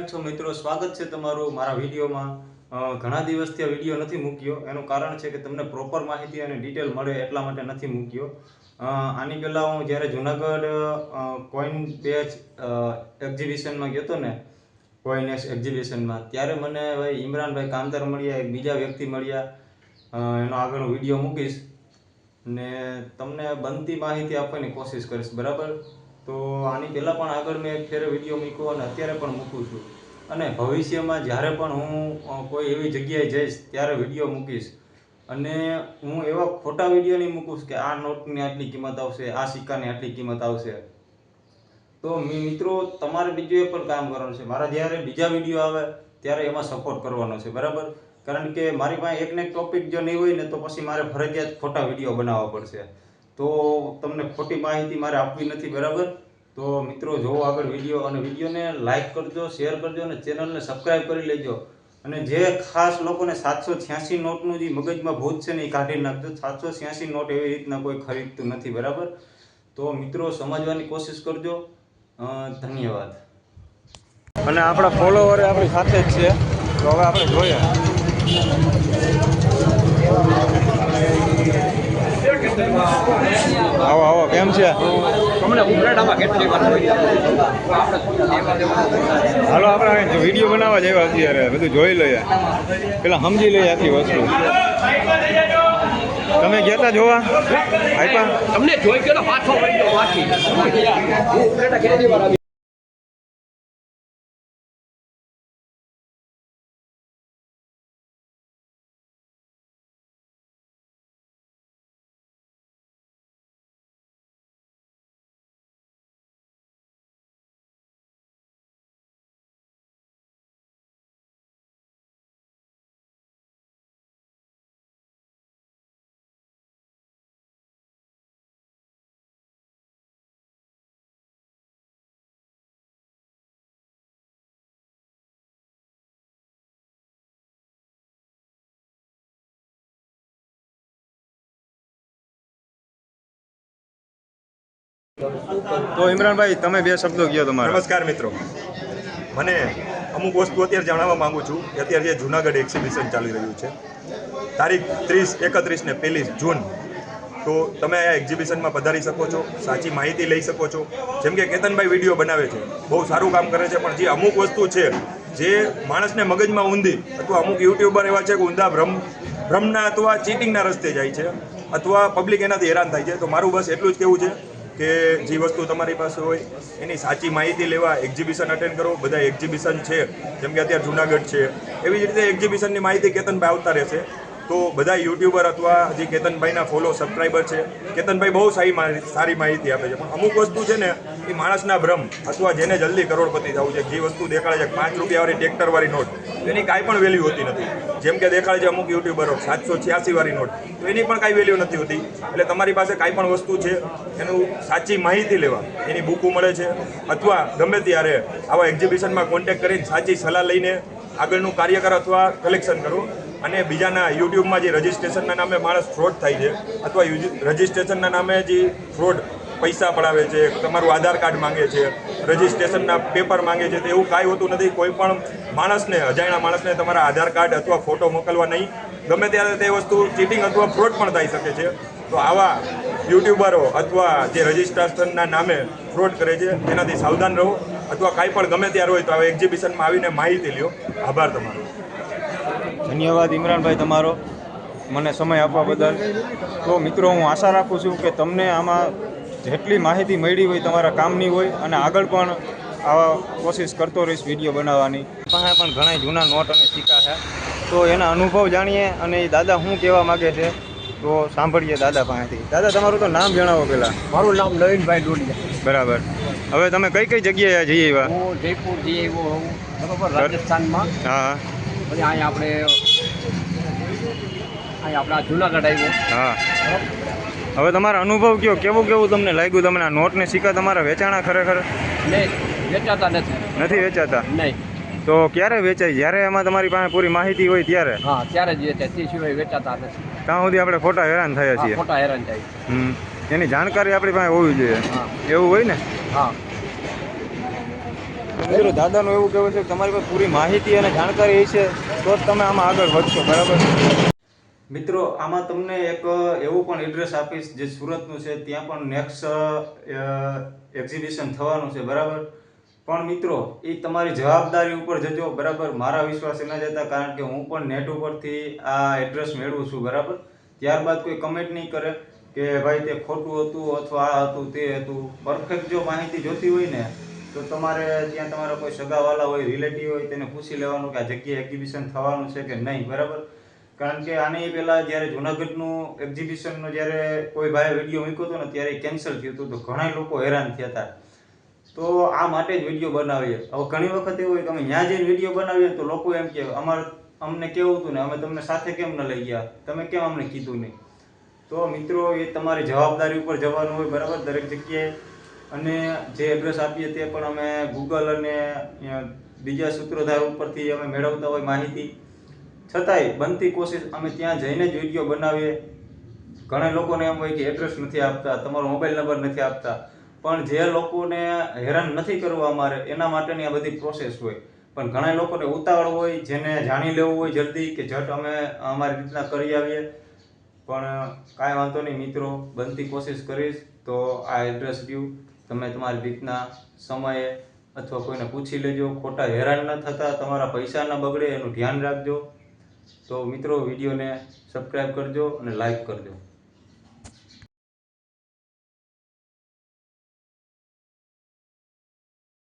કેમ છો મિત્રો, સ્વાગત છે તમારું મારા વિડીયોમાં. ઘણા દિવસથી આ વીડિયો નથી મૂક્યો. એનું કારણ છે કે તમને પ્રોપર માહિતી અને ડિટેલ મળે એટલા માટે નથી મૂક્યો. આની પહેલાં હું જ્યારે જુનાગઢ કોઈન બેચ એક્ઝિબિશનમાં ગયો હતો ને કોઈનેસ એક્ઝિબિશનમાં ત્યારે મને ભાઈ ઇમરાનભાઈ કામદાર મળ્યા, એક બીજા વ્યક્તિ મળ્યા. એનો આગળનો વીડિયો મૂકીશ ને તમને બનતી માહિતી આપવાની કોશિશ કરીશ, બરાબર? તો આની પહેલાં પણ આગળ મેં એક ફેરે વીડિયો મૂક્યો અને અત્યારે પણ મૂકું છું. અને ભવિષ્યમાં જ્યારે પણ હું કોઈ એવી જગ્યાએ જઈશ, ત્યારે વીડિયો મૂકીશ. અને હું એવા ખોટા વીડિયો નહીં મૂકું કે આ નોટની આટલી કિંમત આવશે, આ સિક્કાની આટલી કિંમત આવશે. તો મિત્રો, તમારે બીજું એ પણ કામ કરવાનું છે. મારા જ્યારે બીજા વીડિયો આવે, ત્યારે એમાં સપોર્ટ કરવાનો છે, બરાબર? કારણ કે મારી પાસે એકને એક ટોપિક જો નહીં હોય ને, તો પછી મારે ફરજિયાત ખોટા વીડિયો બનાવવા પડશે. તો તમને ખોટી માહિતી મારે આપવી નથી, બરાબર? તો મિત્રો જોવો આગળ વીડિયો અને વિડીયોને લાઇક કરજો શેર કરજો અને ચેનલને સબસ્ક્રાઈબ કરી લેજો. અને જે ખાસ લોકોને સાતસો છ્યાસી નોટનું જે મગજમાં ભૂત છે ને એ કાઢી નાખજો. સાતસો છ્યાસી નોટ એવી રીતના કોઈ ખરીદતું નથી, બરાબર? તો મિત્રો સમજવાની કોશિશ કરજો. ધન્યવાદ. અને આપણા ફોલોવર આપણી સાથે જ છે. તો હવે આપણે જોઈએ. આવો. કેમ છે. તમને ઉભરાટામાં કેટલી વાર હોય આપણે હાલો આપણે વીડિયો બનાવવા જેવા અત્યારે. બધું જોઈ લઈએ. પેલા સમજી લઈએ આખી વસ્તુ. તમે ગયા તા જોવા? આપ્યા તમને જોઈ ગયો પાછો તો ઇમરાનભાઈ, તમે બે શબ્દો કહો તમારા? નમસ્કાર મિત્રો. મને અમુક વસ્તુ અત્યારે જણાવવા માગું છું કે અત્યારે જે જુનાગઢ એક્ઝિબિશન ચાલી રહ્યું છે, તારીખ ત્રીસ, એકત્રીસ ને પહેલી જૂન, તો તમે આ એક્ઝિબિશનમાં પધારી શકો છો, સાચી માહિતી લઈ શકો છો. જેમ કે કેતનભાઈ વીડિયો બનાવે છે, બહુ સારું કામ કરે છે, પણ જે અમુક વસ્તુ છે, જે માણસને મગજમાં ઊંધી અથવા અમુક યુટ્યુબર એવા છે કે ઊંધા ભ્રમ, ભ્રમના અથવા ચીટિંગના રસ્તે જાય છે, અથવા પબ્લિક એનાથી હેરાન થાય છે, તો મારું બસ એટલું જ કહેવું છે કે જે વસ્તુ તમારી પાસે હોય, એની સાચી માહિતી લેવા એક્ઝિબિશન અટેન્ડ કરો બધા એક્ઝિબિશન છે. જેમ કે અત્યારે જુનાગઢ છે. એવી જ રીતે એક્ઝિબિશનની માહિતી કેતનભાઈ આવતા રહેશે. તો બધા યુટ્યુબર અથવા જે કેતનભાઈના ફોલો સબસ્ક્રાઈબર છે, કેતનભાઈ બહુ સારી સારી માહિતી આપે છે. પણ અમુક વસ્તુ છે ને, એ માણસના ભ્રમ અથવા જેને જલ્દી કરોડપતિ થવું છે, જે વસ્તુ દેખાડે છે, પાંચ રૂપિયાવાળી ટ્રેક્ટરવાળી નોટ એની કાંઈ પણ વેલ્યુ હોતી નથી. જેમ કે દેખાડે છે અમુક યુટ્યુબરો સાતસો છ્યાસી વાળી નોટ, તો એની પણ કાંઈ વેલ્યુ નથી હોતી. એટલે તમારી પાસે કાંઈ પણ વસ્તુ છે, એનું સાચી માહિતી લેવા, એની બુકો મળે છે, અથવા ગમે ત્યારે આવા એક્ઝિબિશનમાં કોન્ટેક્ટ કરીને સાચી સલાહ લઈને આગળનું કાર્ય કરો અથવા કલેક્શન કરો અને બીજાના યુટ્યુબમાં જે રજિસ્ટ્રેશનના નામે માણસ ફ્રોડ થાય છે, અથવા રજિસ્ટ્રેશનના નામે જે ફ્રોડ પૈસા પડાવે છે, તમારું આધાર કાર્ડ માંગે છે, રજિસ્ટ્રેશનના પેપર માંગે છે, તો એવું કાંઈ હોતું નથી. કોઈ પણ માણસને, અજાણ્યા માણસને તમારા આધાર કાર્ડ અથવા ફોટો મોકલવા નહીં. ગમે ત્યારે તે વસ્તુ ચીટિંગ અથવા ફ્રોડ પણ થઈ શકે છે. તો આવા યુટ્યુબરો અથવા જે રજિસ્ટ્રેશનના નામે ફ્રોડ કરે છે તેનાથી સાવધાન રહો. અથવા કાંઈ પણ ગમે ત્યારે હોય તો આવા એક્ઝિબિશનમાં આવીને માહિતી લ્યો. આભાર તમારો. ધન્યવાદ ઇમરાનભાઈ તમારો મને સમય આપવા બદલ. તો મિત્રો હું આશા રાખું છું કે તમને આમાં જેટલી માહિતી મળી હોય તમારા કામની હોય અને આગળ પણ આવા કોશિશ કરતો રહીશ વીડિયો બનાવવાની. પાસે પણ ઘણા જૂના નોટ અને સિક્કા છે. તો એના અનુભવ જાણીએ અને એ દાદા શું કહેવા માગે છે તો સાંભળીએ દાદા પાસેથી. દાદા તમારું તો નામ જણાવો પહેલાં. મારું નામ નવીનભાઈ ડોડિયા. બરાબર. હવે તમે કઈ કઈ જગ્યાએ જઈ આવ્યા? હું જયપુર જઈ આવ્યો રાજસ્થાનમાં. હા. પછી અહીંયા આપણે અહીંયા આપણા જુનાગઢ આવ્યો હા. હવે તમારો અનુભવ કયો? કેવું કેવું તમને લાગ્યું? તમને આ નોટ ને સિક્કા તમારા વેચાણા ખરેખર? નહીં વેચાતા નથી. નથી વેચાતા? નહીં. તો ક્યારે વેચાય? જ્યારે એમાં તમારી પાસે પૂરી માહિતી હોય ત્યારે? હા ત્યારે જ વેચાય. તે સિવાય વેચાતા નથી. ત્યાં સુધી આપણે ખોટા હેરાન થયા છીએ. ખોટા હેરાન થાય હમ. એની જાણકારી આપણી પાસે હોવી જોઈએ. એવું હોય ને? હા. મિત્રો દાદાનું એવું કહેવું છે કે તમારી પાસે પૂરી માહિતી અને જાણકારી છે, તો જ તમે આમાં આગળ વધશો, બરાબર? મિત્રો, આમાં તમને એક એવું પણ એડ્રેસ આપીશ, જે સુરતનું છે, ત્યાં પણ નેક્સ્ટ એક્ઝિબિશન થવાનું છે, બરાબર? પણ મિત્રો, એ તમારી જવાબદારી ઉપર જજો, બરાબર? મારા વિશ્વાસે ન જતા, કારણ કે હું પણ નેટ ઉપરથી આ એડ્રેસ મેળવું છું, બરાબર? ત્યારબાદ કોઈ કમેન્ટ નહીં કરે કે ભાઈ તે ખોટું હતું અથવા આ હતું, તે હતું. પરફેક્ટ જો માહિતી જોતી હોય ને તો તમારે ત્યાં તમારા કોઈ સગાવાલા હોય રિલેટિવ હોય, તેને પૂછી લેવાનું કે આ જગ્યાએ એક્ઝિબિશન થવાનું છે કે નહીં, બરાબર? કારણ કે આની પહેલાં જ્યારે જુનાગઢનું એક્ઝિબિશનનો જ્યારે કોઈ ભાઈ વીડિયો મૂક્યો હતો ને, ત્યારે કેન્સલ થયું હતું, તો ઘણા લોકો હેરાન થયા હતા. તો આ માટે જ વીડિયો બનાવીએ. હવે ઘણી વખત એવું હોય કે અમે ત્યાં જઈને વીડિયો બનાવીએ તો લોકો એમ કે, અમારે અમને કેવું હતું ને, અમે તમને સાથે કેમ ન લઈ ગયા? તમે કેમ અમને કીધું નહીં? તો મિત્રો, એ તમારી જવાબદારી ઉપર જવાનું હોય, બરાબર? દરેક જગ્યાએ અને જે એડ્રેસ આપીએ તે પણ અમે ગૂગલ અને બીજા સૂત્રોધાર ઉપરથી અમે મેળવતા હોય માહિતી. છતાંય બનતી કોશિશ અમે ત્યાં જઈને જ વીડિયો બનાવીએ. ઘણા લોકોને એમ હોય કે એડ્રેસ નથી આપતા, તમારો મોબાઈલ નંબર નથી આપતા. પણ જે લોકોને હેરાન નથી કરવા અમારે, એના માટેની આ બધી પ્રોસેસ હોય. પણ ઘણા લોકોને ઉતાવળ હોય, જેને જાણી લેવું હોય જલ્દી કે ઝટ અમે અમારી રીતના કરી આવીએ. પણ કાંઈ વાંધો નહીં મિત્રો, બનતી કોશિશ કરીશ તો આ એડ્રેસ રહ્યું તમે તમારી રીતના સમયે અથવા કોઈને પૂછી લેજો. ખોટા હેરાન ન થતા, તમારા પૈસા ન બગડે એનું ધ્યાન રાખજો. તો મિત્રો, વિડીયોને સબસ્ક્રાઈબ કરજો અને લાઈક કરજો.